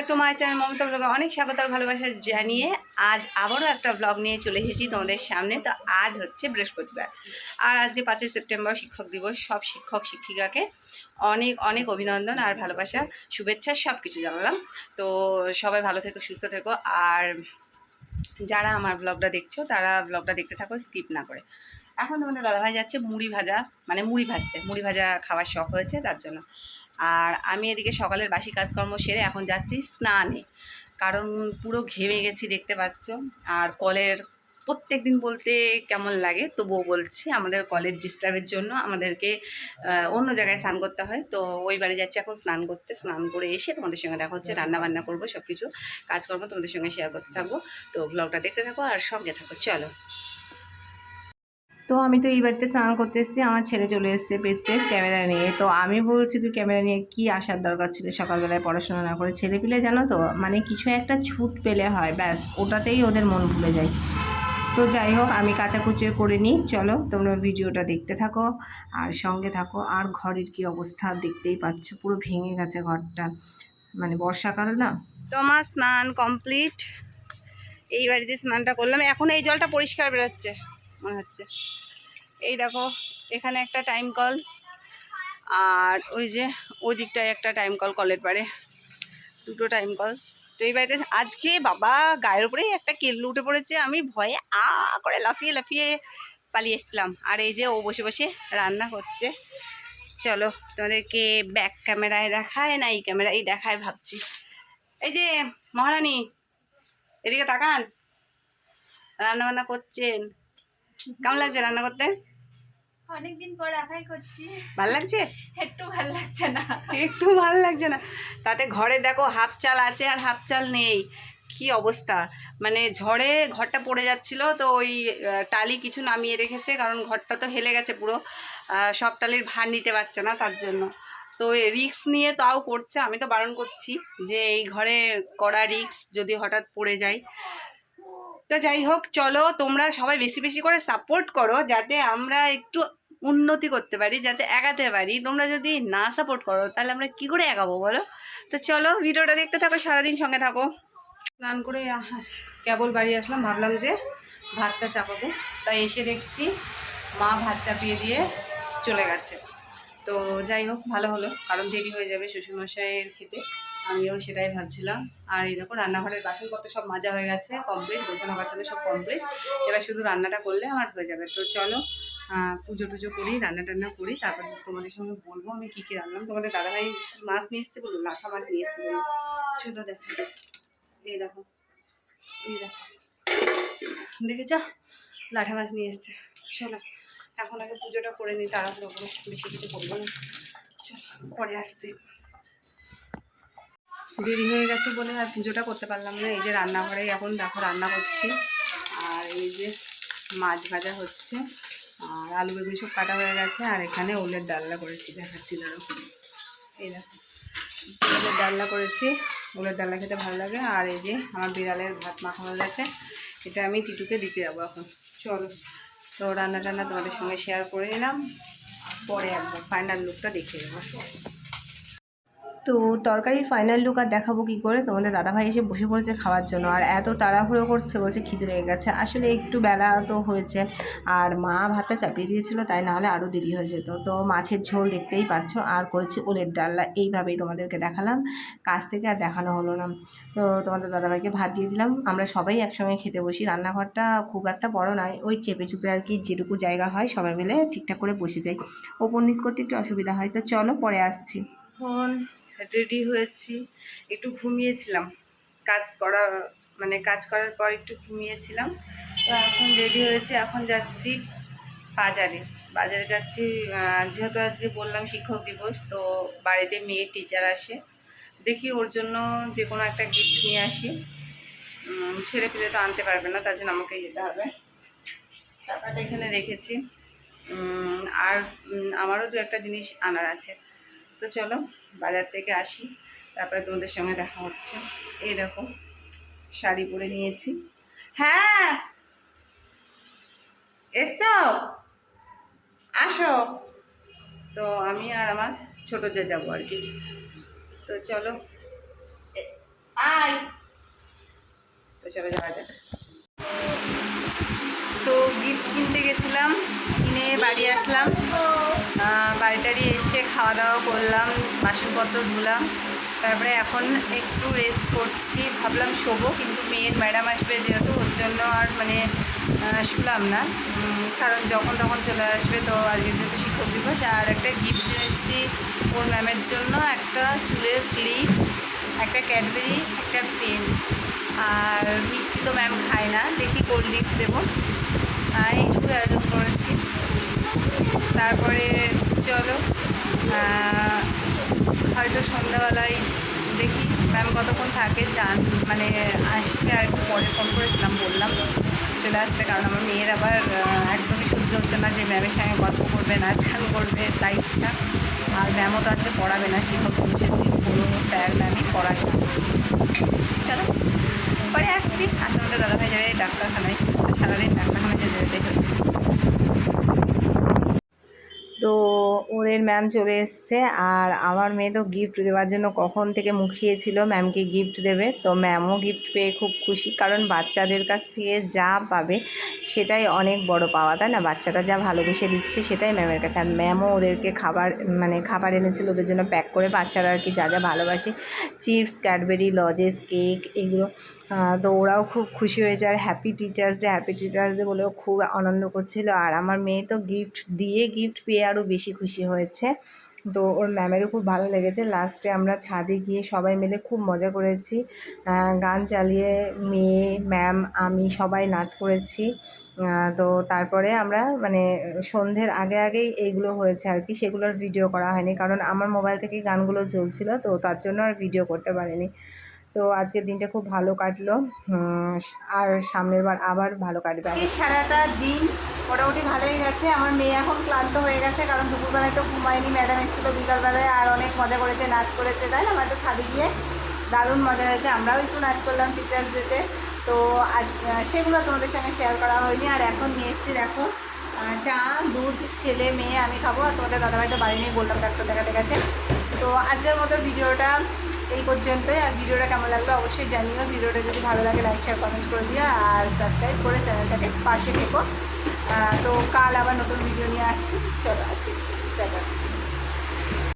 Back to my channel, Mamata ব্লগে অনেক স্বাগত আর ভালোবাসা জানিয়ে আজ আবারও একটা ব্লগ নিয়ে চলে এসেছি তোমাদের সামনে। তো আজ হচ্ছে বৃহস্পতিবার আর আজকে পাঁচই সেপ্টেম্বর শিক্ষক দিবস, সব শিক্ষক শিক্ষিকাকে অনেক অনেক অভিনন্দন আর ভালোবাসা, শুভেচ্ছা সব কিছু জানালাম। তো সবাই ভালো থেকো, সুস্থ থেকো আর যারা আমার ব্লগটা দেখছ, তারা ব্লগটা দেখতে থাকো স্কিপ না করে। এখন তোমাদের দাদাভাই যাচ্ছে মুড়ি ভাজা মানে মুড়ি ভাজতে। মুড়ি ভাজা খাওয়ার শখ হয়েছে, তার জন্য। আর আমি এদিকে সকালের বাসি কাজকর্ম সেরে এখন যাচ্ছি স্নানে। কারণ পুরো ঘেমে গেছি দেখতে পাচ্ছ। আর কলের প্রত্যেক দিন বলতে কেমন লাগে তবুও বলছি, আমাদের কলের ডিস্টার্বের জন্য আমাদেরকে অন্য জায়গায় স্নান করতে হয়। তো ওই বাড়ি যাচ্ছি এখন স্নান করতে। স্নান করে এসে তোমাদের সঙ্গে দেখা হচ্ছে রান্না বান্না করব সব কিছু কাজকর্ম তোমাদের সঙ্গে শেয়ার করতে থাকব। তো ব্লগটা দেখতে থাকো আর সঙ্গে থাকো, চলো। তো আমি তো এই বাড়িতে স্নান করতে এসেছি, আমার ছেলে চলে এসেছে পেটপেস ক্যামেরা নিয়ে। তো আমি বলছি, তুই ক্যামেরা নিয়ে কি আসার দরকার ছিল সকালবেলায় পড়াশোনা না করে? ছেলে পিলে জানো তো মানে কিছু একটা ছুট পেলে হয়, ব্যাস, ওটাতেই ওদের মন ভুলে যায়। তো যাই হোক, আমি কাচাকুচি করে নিই। চলো, তোমরা ভিডিওটা দেখতে থাকো, আর সঙ্গে থাকো। আর ঘরের কি অবস্থা দেখতেই পাচ্ছ, পুরো ভেঙে গেছে ঘরটা। মানে বর্ষাকাল না? তোমার স্নান কমপ্লিট। এই বাড়িতে স্নানটা করলাম। এখন এই জলটা পরিষ্কার বেরোচ্ছে, মনে হচ্ছে। এই দেখো, এখানে একটা টাইম কল আর ওই যে ওই দিকটায় একটা টাইম কল কলের পাড়ে দুটো টাইম কল তো এই বাড়িতে আজকে বাবা গায়ের উপরেই একটা কেল্লু উঠে পড়েছে। আমি ভয়ে আ করে লাফিয়ে লাফিয়ে পালিয়ে এসেছিলাম। আর এই যে ও বসে বসে রান্না করছে। চলো, তোমাদেরকে ব্যাক ক্যামেরায় দেখায় না এই ক্যামেরায় দেখায় ভাবছি। এই যে মহারানী, এদিকে তাকান। রান্না বান্না করছেন। কেমন লাগছে রান্না করতে? অনেকদিন পর আঁকাই করছি। ভালো লাগছে? একটু ভালো লাগছে না। একটু ভালো লাগছে না। তাতে ঘরে দেখো হাফ চাল আছে আর হাফ চাল নেই। কি অবস্থা? মানে ঝড়ে ঘরটা পড়ে যাচ্ছিল তো ওই টালি কিছু নামিয়ে রেখেছে কারণ ঘরটা তো হেলে গেছে পুরো। সব টালির ভার নিতে পারছে না তার জন্য। তো রিক্স নিয়ে তাও করছে আমি তো বারণ করছি যে এই ঘরে করা রিক্স যদি হঠাৎ পড়ে যায়। তো যাই হোক চলো তোমরা সবাই বেশি বেশি করে সাপোর্ট করো যাতে আমরা একটু উন্নতি করতে পারি যাতে এগাতে পারি। তোমরা যদি না সাপোর্ট করো তাহলে আমরা কি করে এগাবো বলো? তো চলো ভিডিওটা দেখতে থাকো সারাদিন সঙ্গে থাকো। স্নান করে আহ, কেবল বাড়ি আসলাম ভাবলাম যে ভাতটা চাপাবো। তাই এসে দেখছি মা ভাত চাপিয়ে দিয়ে চলে গেছে। তো যাই হোক ভালো হলো কারণ দেরি হয়ে যাবে শ্বশুরমশাইয়ের খেতে। আমিও সেটাই ভাবছিলাম। আর এই দেখো রান্নাঘরের বাসনপত্র সব মাজা হয়ে গেছে কমপ্লিট গোছানো গাছানো সব কমপ্লিট এবার শুধু রান্নাটা করলে আমার হয়ে যাবে। তো চলো পুজো টুজো করি, রান্না টান্না করি, তারপর তোমাদের সঙ্গে বলব আমি কী কী রান্নাম তোমাদের দাদাভাই মাছ নিয়ে এসছে বলুন? লাঠা মাছ নিয়ে এসছে বলুন। ছোটো দেখো। এই দেখো। এই দেখো। দেখেছ লাঠা মাছ নিয়ে এসছে। চলো, এখন আগে পুজোটা করে নিই, তাড়াহুড়ো করে, বেশি কিছু করব না। চলো, পরে আসছি। দেরি হয়ে গেছে বলে আর পুজোটা করতে পারলাম না। এই যে রান্নাঘরে এখন দেখো রান্না করছি। আর এই যে মাছ ভাজা হচ্ছে। আর আলু বেগুন সব কাটা হয়ে গেছে, আর এখানে ওলের ডালনা করেছি, দেখাচ্ছি দাঁড়ো এই দেখো, ওলের ডালনা করেছি, ওলের ডালনা খেতে ভালো লাগে। আর এই যে আমার বিড়ালের ভাত মাখা হয়ে গেছে, এটা আমি টিটুকে দিতে যাব এখন। চলো, তো রান্না টান্না তোমাদের সঙ্গে শেয়ার করে নিলাম, পরে একবার ফাইনাল লুকটা দেখে নেব। তো তরকারির ফাইনাল লুক আর দেখাবো কি করে? তোমাদের দাদাভাই এসে বসে পড়েছে খাওয়ার জন্য আর এত তাড়াহুড়ো করছে, বলছে খিদে লেগে গেছে। আসলে একটু বেলা তো হয়েছে আর মা ভাতটা চাপিয়ে দিয়েছিল, তাই নাহলে আরও দেরি হয়ে যেত। তো মাছের ঝোল দেখতেই পাচ্ছ, আর করেছি ওলের ডাল্লা এইভাবেই তোমাদেরকে দেখালাম কাছ থেকে আর দেখানো হলো না। তো তোমাদের দাদাভাইকে ভাত দিয়ে দিলাম। আমরা সবাই একসঙ্গে খেতে বসি। রান্নাঘরটা খুব একটা বড় নয়, ওই চেপে চুপে আর কি যেটুকু জায়গা হয় সবাই মিলে ঠিকঠাক করে বসে যাই। ওপর নিচ করতে একটু অসুবিধা হয়। তো চলো পরে আসছি। এখন রেডি হয়েছি। একটু ঘুমিয়েছিলাম। কাজ করা মানে কাজ করার পর একটু ঘুমিয়েছিলাম। তো এখন রেডি হয়েছি, এখন যাচ্ছি বাজারে। বাজারে যাচ্ছি যেহেতু আজকে বললাম শিক্ষক দিবস, তো বাড়িতে মেয়ে টিচার আসে। দেখি ওর জন্য যে কোনো একটা গিফট নিয়ে আসি। ছেলে পেলে তো আনতে পারবে না, তার জন্য আমাকে যেতে হবে। টাকাটা এখানে রেখেছি। আর আমারও দু একটা জিনিস আনার আছে। তো চলো বাজার থেকে আসি, তারপরে তোমাদের সঙ্গে দেখা হচ্ছে। এই দেখো, শাড়ি পরে নিয়েছি। হ্যাঁ এসছো? আসো। তো আমি আর আমার ছোটো যে যাব আর কি। তো চলো আয়। তো চলো যাওয়া যাক। তো গিফট কিনতে গেছিলাম, কিনে বাড়ি আসলাম। বাড়ি টাড়ি এসে খাওয়া দাওয়া করলাম, বাসনপত্র ধুলাম। তারপরে এখন একটু রেস্ট করছি। ভাবলাম শোবো, কিন্তু মেয়ের ম্যাডাম আসবে যেহেতু, ওর জন্য আর মানে শুলাম না। কারণ যখন তখন চলে আসবে, তো আজকে যেহেতু শিক্ষক দিবস, আর একটা গিফট এনেছি ওর ম্যামের জন্য, একটা চুলের ক্লিপ একটা ক্যাডবেরি একটা পেন আর মিষ্টি তো ম্যাম খায় না, দেখি কোল্ড ড্রিঙ্কস দেবো। এইটুকু আয়োজন করেছি। তারপরে চলো। হয়তো সন্ধ্যাবেলায় দেখি ম্যাম কতক্ষণ থাকে, চান মানে আসবে আর একটু পরে ফোন করেছিলাম, বললাম চলে আসতে কারণ আমার মেয়ের আবার একদমই সহ্য হচ্ছে না যে ম্যামের সঙ্গে গল্প করবে, নাচ গান করবে, তাই ইচ্ছা। আর ম্যামও তো আজকে পড়াবে না, শিক্ষক দিবসের দিন, কোনো স্যার ম্যামই পড়াবে না। চলো, পরে আসছি। আর তোমাদের দাদাভাই যাবে ডাক্তারখানায়, সারাদিন ডাক্তারখানায় যেতে যেতে। হচ্ছে তো ওদের ম্যাম চলে এসছে আর আমার মেয়ে তো গিফট দেওয়ার জন্য কখন থেকে মুখিয়েছিল ম্যামকে গিফট দেবে। তো ম্যামও গিফট পেয়ে খুব খুশি কারণ বাচ্চাদের কাছ থেকে যা পাবে সেটাই অনেক বড় পাওয়া, তাই না? বাচ্চাটা যা ভালোবেসে দিচ্ছে সেটাই ম্যামের কাছে। আর ম্যামও ওদেরকে খাবার মানে খাবার এনেছিল ওদের জন্য প্যাক করে। বাচ্চারা আর কি যা যা ভালোবাসে চিপস ক্যাডবেরি লজেস কেক এগুলো। তো ওরাও খুব খুশি হয়েছে আর happy teachers day happy teachers day বলেও খুব আনন্দ করছিল। আর আমার মেয়ে তো গিফট দিয়ে গিফট পেয়ে আরও বেশি খুশি হয়েছে। তো ওর ম্যামেরও খুব ভালো লেগেছে। লাস্টে আমরা ছাদে গিয়ে সবাই মিলে খুব মজা করেছি। গান চালিয়ে মেয়ে ম্যাম আমি সবাই নাচ করেছি। তো তারপরে আমরা মানে সন্ধ্যের আগে আগেই এইগুলো হয়েছে আর কি। সেগুলোর ভিডিও করা হয়নি। কারণ আমার মোবাইল থেকে গানগুলো চলছিল, তো তার জন্য আর ভিডিও করতে পারিনি। তো আজকের দিনটা খুব ভালো কাটলো। আর সামনের বার আবার ভালো কাটবে। সারাটা দিন মোটামুটি ভালোই গেছে। আমার মেয়ে এখন ক্লান্ত হয়ে গেছে, কারণ দুপুরবেলায় তো ঘুমায়নি। ম্যাডাম এসেছিল বিকালবেলায়, আর অনেক মজা করেছে, নাচ করেছে, তাই না? হয়তো ছাদে গিয়ে দারুণ মজা হয়েছে। আমরাও একটু নাচ করলাম টিচার্স ডেতে তো আজ সেগুলো তোমাদের সঙ্গে শেয়ার করা হয়নি। আর এখন নিয়ে এসেছি দেখো চা, দুধ, ছেলে, মেয়ে, আমি খাব। আর তোমাদের দাদাভাই তো বাড়ি নিয়ে বললাম ডাক্তার দেখাতে গেছে। তো আজকের মতো ভিডিওটা এই পর্যন্তই। আর ভিডিওটা কেমন লাগল অবশ্যই জানিও। ভিডিওটা যদি ভালো লাগে লাইক শেয়ার কমেন্ট করে দিও আর সাবস্ক্রাইব করে চ্যানেলটাকে পাশে থেকো। তো কাল আবার নতুন ভিডিও নিয়ে আসছি। চলো আজকে